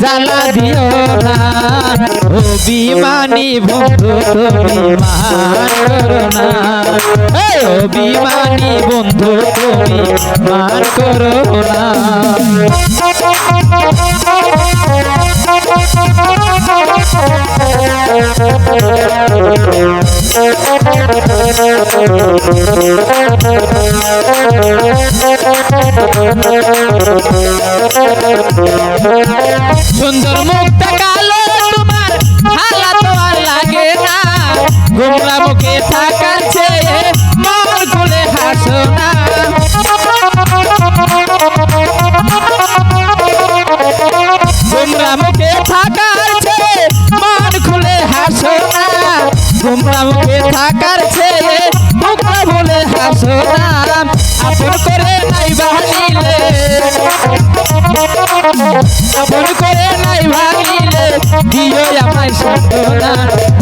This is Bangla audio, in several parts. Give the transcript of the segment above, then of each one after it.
জ্বালা দিও না। অভিমানী বন্ধু, তুমি মান করো না। অভিমানী বন্ধু, তুমি মান করো না। সুন্দর মুখটা কালো, তোমার হালা তো আর লাগে না। গোমরা মুখে থাকার মন খুলে হাসো না। মুখে থাকার মন খুলে হাসো না। গোমরা মুখে থাকার মুখটা বলে হাসো না, আপন করে নাই বাহিলে আপন করে নাই ভাঙিলে, দিও আমায় সাধনা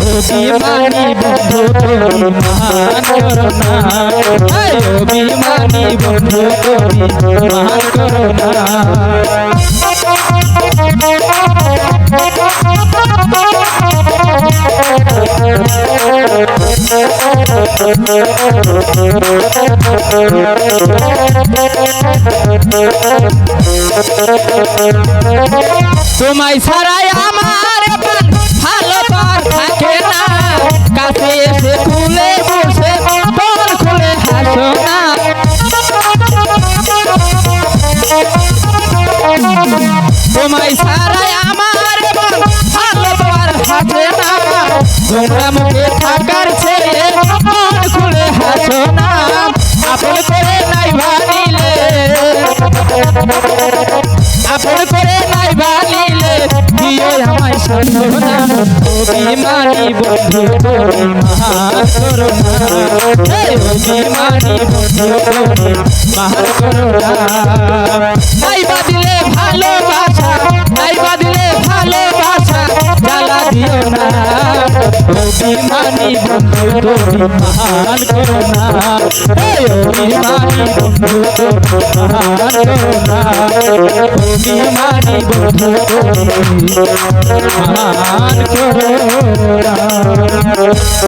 অভিমানী বন্ধু তুমি মান করো না আয় অভিমানী বন্ধু তুমি মান তোমায় ছাড়াই আমার ভালো পার থাকে না। কাছে এসে খুলে বসে তোর খুলে হাসো না। তোমায় ছাড়াই আমার তোমরা মুখে থাকার ছেলে খুলে হাসো না। আপন করে নাই ভাবিলে আপন করে নাই বানিলে দিও আমায় সাধনা অভিমানী বন্ধু তুমি মহান হে অভিমানী বন্ধু তুমি মহান নাই অভিমানী বন্ধু তুমি মহান অভিমানী বন্ধু তুমি মহান অভিমানী বন্ধু তুমি মহান করুণা